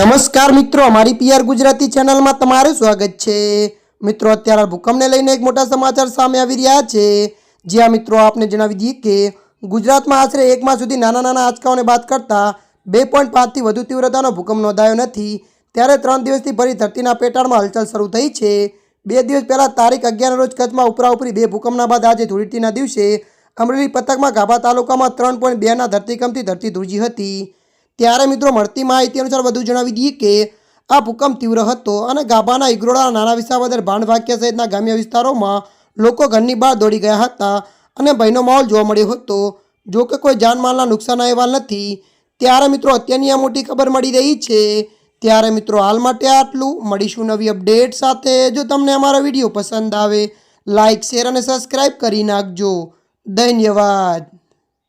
નમસ્કાર મિત્રો, અમારી પીઆર ગુજરાતી ચેનલમાં તમારું સ્વાગત છે. મિત્રો, અત્યારે ભૂકંપને લઈને એક મોટા સમાચાર સામે આવી રહ્યા છે. જ્યાં મિત્રો, આપને જણાવી દઈએ કે ગુજરાતમાં આશરે એક માસ સુધી નાના નાના આંચકાઓને બાદ કરતાં બે પોઈન્ટ પાંચથી વધુ તીવ્રતાનો ભૂકંપ નોંધાયો નથી. ત્યારે ત્રણ દિવસથી ફરી ધરતીના પેટાળમાં હલચલ શરૂ થઈ છે. બે દિવસ પહેલાં તારીખ અગિયાર રોજ કચ્છમાં ઉપરા ઉપરી બે ભૂકંપના બાદ આજે ધૂળીટીના દિવસે અમરેલી પતકમાં ગાભા તાલુકામાં ત્રણ પોઈન્ટ બેના ધરતીકંપથી ધરતી ધ્રુજી હતી. ત્યારે મિત્રો મળતી માહિતી અનુસાર વધુ જણાવી દઈએ કે આ ભૂકંપ તીવ્ર હતો અને ગાભાના ઇગ્રોડા નાના વિસાવદર ભાણભાક્યા સહિતના ગ્રામ્ય વિસ્તારોમાં લોકો ઘરની બહાર દોડી ગયા હતા અને ભયનો માહોલ જોવા મળ્યો હતો. જો કે કોઈ જાનમાલના નુકસાન અહેવાલ નથી. ત્યારે મિત્રો અત્યારની આ મોટી ખબર મળી રહી છે. ત્યારે મિત્રો હાલ માટે આટલું. મળીશું નવી અપડેટ સાથે. જો તમને અમારો વીડિયો પસંદ આવે લાઇક શેર અને સબસ્ક્રાઈબ કરી નાખજો. ધન્યવાદ.